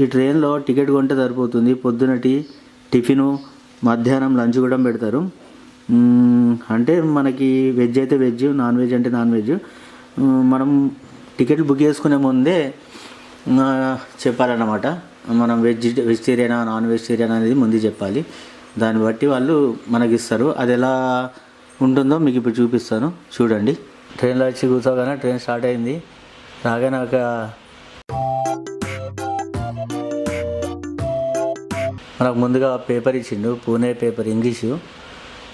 ఈ ట్రైన్లో టికెట్ కొంటే సరిపోతుంది. పొద్దునటి టిఫిను మధ్యాహ్నం లంచ్ కూడా పెడతారు. అంటే మనకి వెజ్ అయితే వెజ్ నాన్ వెజ్ అంటే నాన్ వెజ్. మనం టికెట్ బుక్ చేసుకునే ముందే చెప్పాలన్నమాట. మనం వెజ్ వెజిటేరియనా నాన్ వెజిటేరియన్ అనేది ముందు చెప్పాలి. దాన్ని బట్టి వాళ్ళు మనకి ఇస్తారు అది ఎలా ఉంటుందో మీకు ఇప్పుడు చూపిస్తాను. చూడండి. ట్రైన్లో వచ్చి కూర్చోగానే ట్రైన్ స్టార్ట్ అయింది. రాగానే ఒక మనకు ముందుగా పేపర్ ఇచ్చిండు పూణే పేపర్ ఇంగ్లీషు.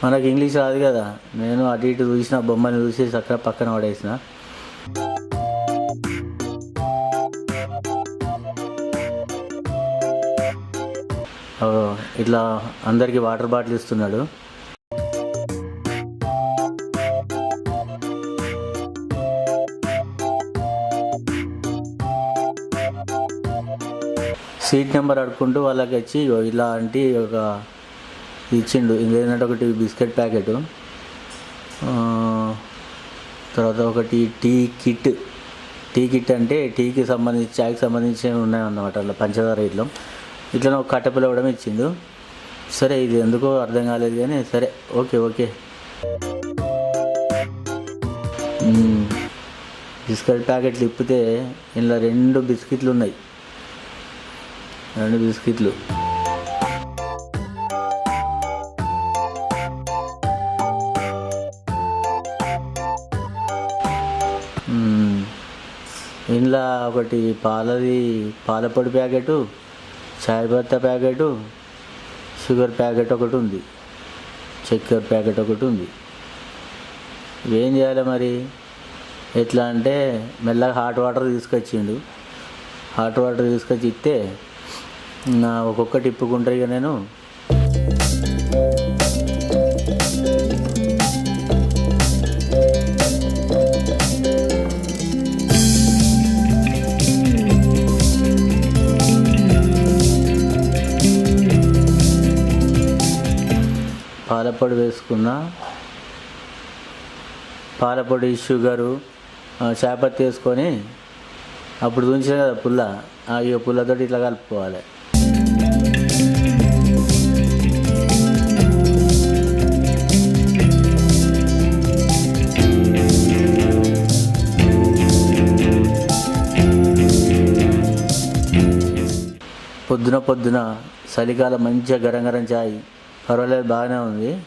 మనకు ఇంగ్లీష్ రాదు కదా. నేను అటు ఇటు చూసిన బొమ్మని చూసి చక్కగా పక్కన పడేసిన. ఇట్లా అందరికీ వాటర్ బాటిల్ ఇస్తున్నాడు. సీట్ నెంబర్ అడుక్కుంటూ వాళ్ళకి వచ్చి ఇలాంటి ఒక ఇచ్చిండు. ఏంటంటే ఒకటి బిస్కెట్ ప్యాకెట్. తర్వాత ఒకటి టీ కిట్. టీ కిట్ అంటే టీకి సంబంధించి చాయ్కి సంబంధించినవి ఉన్నాయన్నమాట అలా పంచదార ఇట్లా ఇట్లా ఒక కట్టెపిల్ల కూడా ఇచ్చిండు. సరే ఇది ఎందుకో అర్థం కాలేదు కానీ సరే ఓకే ఓకే. బిస్కెట్ ప్యాకెట్లు ఇప్పితే ఇలా రెండు బిస్కెట్లు ఉన్నాయి. రెండు బిస్కెట్లు. ఇంట్లో ఒకటి పాలది పాలపొడి ప్యాకెటు చాయ్ పత్తా ప్యాకెటు షుగర్ ప్యాకెట్ ఒకటి ఉంది. చక్కెర ప్యాకెట్ ఒకటి ఉంది. ఏం చేయాలి మరి? ఎట్లా అంటే మెల్లగా హాట్ వాటర్ తీసుకొచ్చిండు. హాట్ వాటర్ తీసుకొచ్చి ఇస్తే నా ఒక్కొక్కటి ఇప్పుకుంటా ఇక నేను. పాలపొడి వేసుకున్న. పాలపొడి షుగరు చేపత్తి వేసుకొని అప్పుడు ఉంచిన కదా పుల్ల ఆ, పుల్లతోటి ఇట్లా కలుపుకోవాలి. పొద్దున పొద్దున చలికాలం మంచిగా గరం గరం చాయ్. పర్వాలేదు బాగానే ఉంది.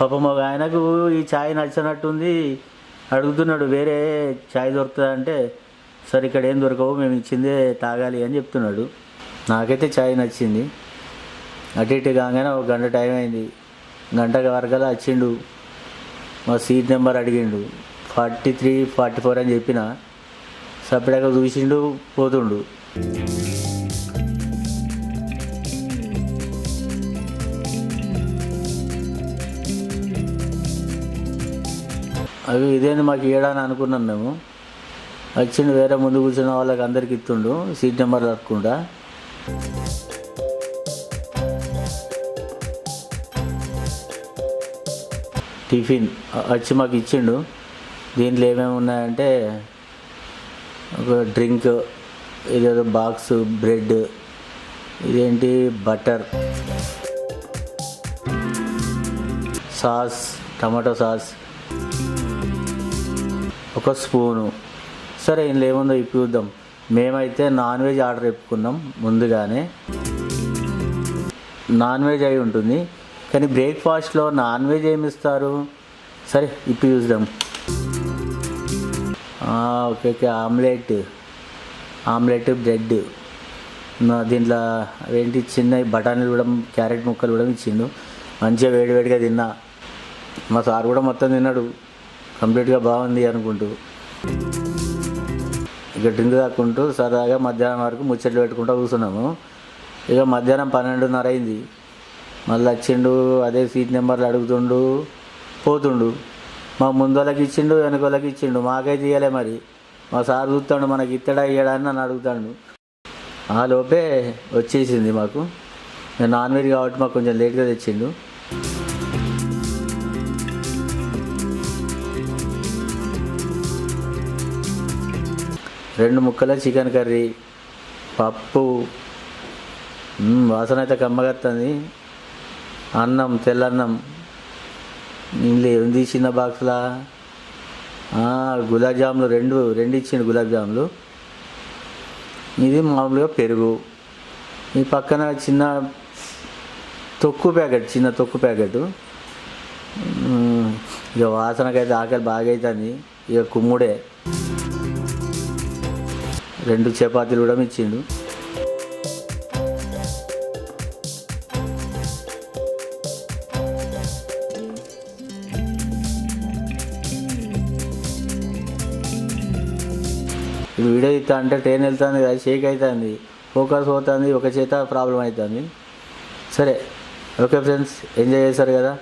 పాపం ఒక ఆయనకు ఈ ఛాయ్ నచ్చినట్టుంది. అడుగుతున్నాడు వేరే ఛాయ్ దొరుకుతుందా? అంటే సరే ఇక్కడ ఏం దొరకవు మేము ఇచ్చిందే తాగాలి అని చెప్తున్నాడు. నాకైతే ఛాయ్ నచ్చింది. అటు ఇటు కాగానే ఒక గంట టైం అయింది. గంట వరకలా వచ్చిండు. మా సీట్ నెంబర్ అడిగిండు. ఫార్టీ త్రీ ఫార్టీ ఫోర్ అని చెప్పిన. సపరేట్గా చూసిండు పోతుండు. అవి ఇదేంది మాకు ఇవ్వడానికి అనుకున్నాం మేము. వచ్చిండు వేరే ముందు కూర్చున్న వాళ్ళకి అందరికి ఇస్తుండు సీట్ నెంబర్ తక్కుకుండా టిఫిన్ వచ్చి మాకు ఇచ్చిండు. దీంట్లో ఏమేమి ఉన్నాయంటే ఒక డ్రింక్ ఇదేదో బాక్స్ బ్రెడ్ ఇదేంటి బటర్ సాస్ టమాటో సాస్. ఒక స్పూను. సరే ఇందులో ఏముందో ఇప్పిద్దాం మేమైతే నాన్ వెజ్ ఆర్డర్ ఇప్పుకున్నాం ముందుగానే. నాన్ వెజ్ అయి ఉంటుంది. కానీ బ్రేక్ఫాస్ట్లో నాన్ వెజ్ ఏమి ఇస్తారు? సరే ఇప్పి చూద్దాం. Okay okay omelette. Omelette bread. నా దీంట్లో ఏంటి చిన్న బఠానీలు కూడా క్యారెట్ ముక్కలు కూడా ఇచ్చిండు. మంచిగా వేడివేడిగా తిన్నా. మా సార్ కూడా మొత్తం తిన్నాడు. కంప్లీట్గా బాగుంది అనుకుంటూ. ఇక డ్రింక్ తాక్కుంటూ సరదాగా మధ్యాహ్నం వరకు ముచ్చట్లు పెట్టుకుంటూ కూర్చున్నాము. ఇక మధ్యాహ్నం పన్నెండున్నర అయింది. మళ్ళీ వచ్చిండు అదే సీట్ నెంబర్లు అడుగుతుండు పోతుండు. మా ముందు వాళ్ళకి ఇచ్చిండు వెనక వాళ్ళకి ఇచ్చిండు. మాకైతే ఇయ్యలే మరి. మా సార్ చూస్తాడు మనకి ఇత్తడా ఇయ్యడా అని నన్ను అడుగుతాడు. ఆ లోపే వచ్చేసింది మాకు. నాన్ వెజ్ కాబట్టి మాకు కొంచెం లేట్గా తెచ్చిండు. రెండు ముక్కల చికెన్ కర్రీ పప్పు వాసన అయితే కమ్మగత్తుంది. అన్నం తెల్లన్నం ఇంట్లో ఏం తీసిన బాక్స్లా? గులాబ్ జాములు రెండు రెండు ఇచ్చిండు గులాబ్ జాములు. ఇది మామూలుగా పెరుగు. ఈ పక్కన చిన్న తొక్కు ప్యాకెట్ చిన్న తొక్కు ప్యాకెట్. ఇక వాసనకైతే ఆకలి బాగా అవుతుంది ఇక కుమ్ముడే. రెండు చపాతీలు కూడా ఇచ్చిండు ఇది వీడియో ఇస్తా అంటే ట్రైన్ వెళ్తుంది కదా షేక్ అవుతుంది ఫోకస్ పోతుంది ఒక చేత ప్రాబ్లం అవుతుంది సరే ఓకే ఫ్రెండ్స్ ఎంజాయ్ చేశారు కదా?